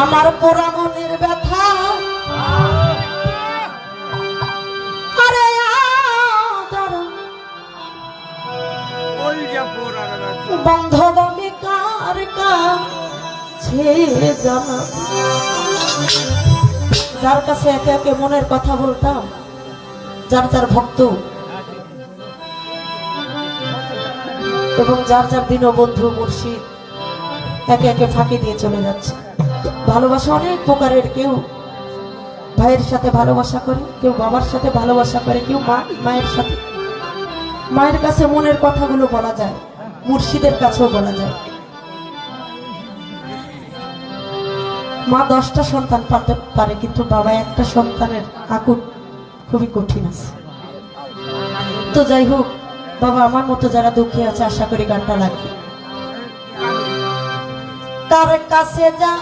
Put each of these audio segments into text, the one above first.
আমার পোড়া মনের ব্যথা। আরে আদর। বন্ধ দামি কার কাছে যার কাছে একে একে মনের কথা বলতাম, যার যার ভক্ত। এবং যার যার দিন বন্ধু মুর্শিদ একে একে ফাঁকি দিয়ে চলে যাচ্ছে। ভালোবাসা অনেক প্রকারের। কেউ ভাইয়ের সাথে ভালোবাসা করে, কেউ বাবার সাথে ভালোবাসা করে, কেউ মা, মায়ের সাথে। মায়ের কাছে মনের কথাগুলো বলা যায়, মুর্শিদের কাছেও বলা যায়। মা দশটা সন্তান পাতে পারে, কিন্তু বাবা একটা সন্তানের আকুট খুবই কঠিন আছে। তো যাই হোক, বাবা আমার মতো যারা দুঃখী আছে, আশা করি গানটা লাগবে। তার কাছে যা।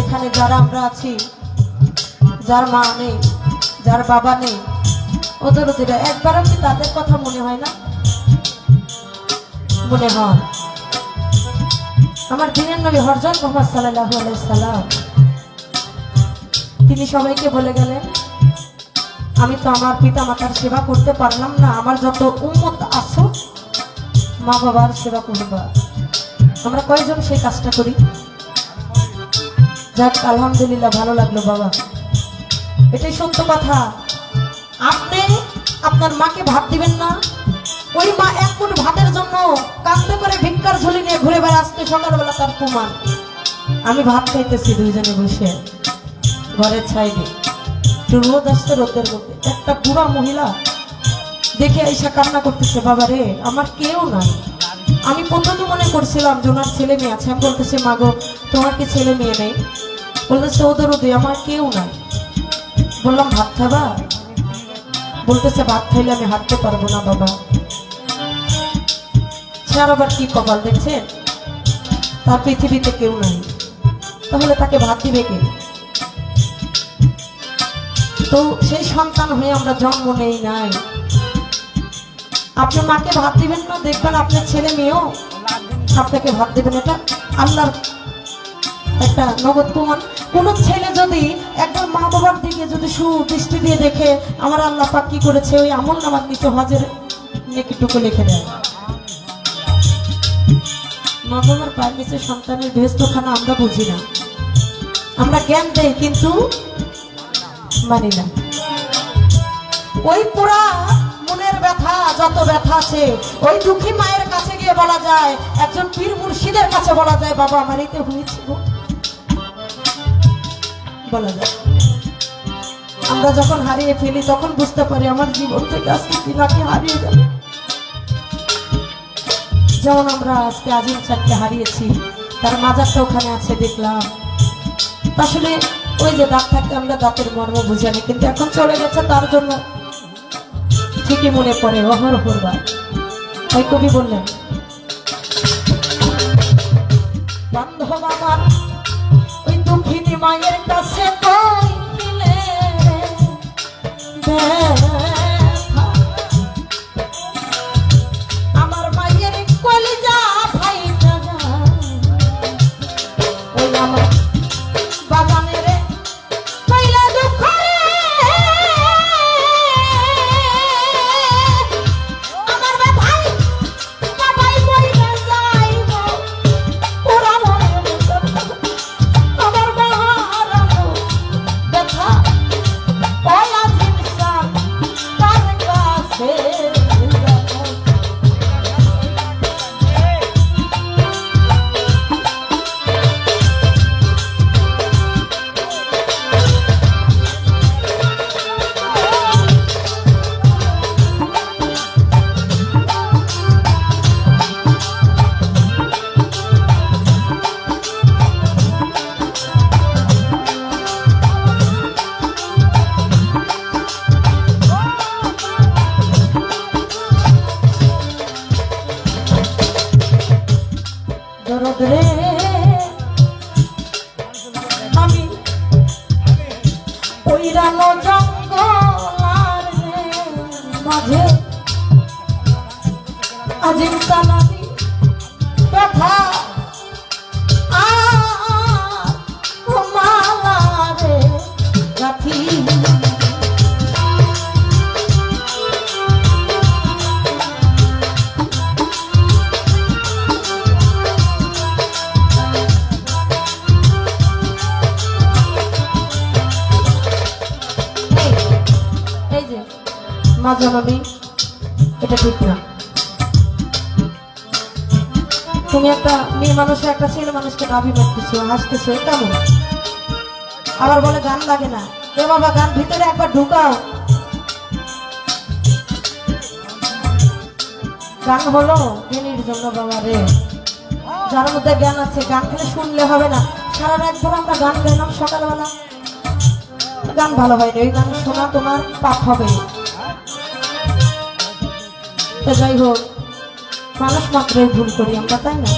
এখানে যারা আমরা আছি, যার মা নেই, যার বাবা নেই, ওদের ওদের একবারও কি তাদের কথা মনে হয় না? মনে হয়। আমার দিনের নবী হরজন মোহাম্মদ সাল্লাল্লাহু আলাইহি সাল্লাম, তিনি সবাইকে বলে গেলেন, আমি তো আমার পিতা মাতার সেবা করতে পারলাম না, আমার যত উন্মত আছো মা বাবার সেবা করবা। আমরা কয়জন সেই কাজটা করি? যাক, আলহামদুলিল্লাহ, ভালো লাগল বাবা। এটাই সত্য কথা। আপনি আপনার মাকে ভাত দিবেন না। ওই মা এক ফুট ভাতের জন্য কাঁদতে করে ভিক্ষার ঝুলি নিয়ে ঘুরে বেড়া আসতে সকালবেলা তার প্রমাণ আমি ভাত খাইতেছি দুইজনে বসে। ঘরের ছাইডে রোদ আসছে রোদের মধ্যে একটা বুড়া মহিলা দেখে আইসা কান্না করতেছে, বাবা রে, আমার কেউ নাই। আমি প্রথমে মনে করছিলাম যে ওনার ছেলে মেয়ে আছে? আমি বলতেছি মাগো তোমার কি ছেলে মেয়ে নেই? বলতেছে ওদের ওদের আমার কেউ নাই। বললাম, ভাত খাবা? বলতেছে, ভাত খাইলে আমি হাঁটতে পারব না বাবা। সে আর আবার কি কপাল দেখছেন? তার পৃথিবীতে কেউ নাই। তাহলে তাকে ভাত দিবে কে? তো সেই সন্তান হয়ে আমরা জন্ম নেই নাই। আপনি মাকে ভাত দিবেন না, দেখবেন আপনার ছেলে মেয়েও আপনাকে ভাত দেবেন এটা আল্লাহর একটা নগদ প্রমাণ কোন ছেলে যদি একবার মা বাবার দিকে যদি সুদৃষ্টি দিয়ে দেখে, আমার আল্লাহ পাক কি করেছে, ওই আমল নামার নিচে হজের নেকিটুকু লিখে দেয়। মা বাবার পায়ের নিচে সন্তানের বৃহস্পখানা আমরা বুঝি না। আমরা জ্ঞান দেই, কিন্তু মানি না। ওই পুরা মনের ব্যথা, যত ব্যথা আছে, ওই দুঃখী মায়ের কাছে গিয়ে বলা যায়, একজন পীর মুর্শিদের কাছে বলা যায়, বাবা, আমার এইতে হয়েছিল বলা যায়। আমরা যখন হারিয়ে ফেলি, তখন বুঝতে পারি আমার জীবন থেকে আজকে কি নাকি হারিয়ে গেল। যেমন আমরা আজকে আজিম চারকে হারিয়েছি, তার মাজারটা ওখানে আছে, দেখলাম। আসলে ওই যে দাঁত থাকতে আমরা দাঁতের মর্ম বুঝে নি কিন্তু এখন চলে গেছে তার জন্য। ঠিকই মনে পড়ে অহর হরবার তাই কবি বললেন, বান্ধব আমার, ওই দুঃখিনী মায়ের রে জননী এটা ঠিক না তুমি একটা মেয়ে মানুষের একটা ছেলে মানুষকে দাবি করতেছো হাসতেছো কেমন? আবার বলে গান লাগে না। এ বাবা, গান ভিতরে একবার ঢুকাও। গান হলো জ্ঞানীর জন্য বাবা রে। যার মধ্যে জ্ঞান আছে, গান খালি শুনলে হবে না। সারা রাত ধরে আমরা গান গাইলাম সকালবেলা। গান ভালো হয়নি, ওই গান শোনা তোমার পাপ হবে। তো যাই হোক মানুষ মাত্রই ভুল করি আমরা তাই না?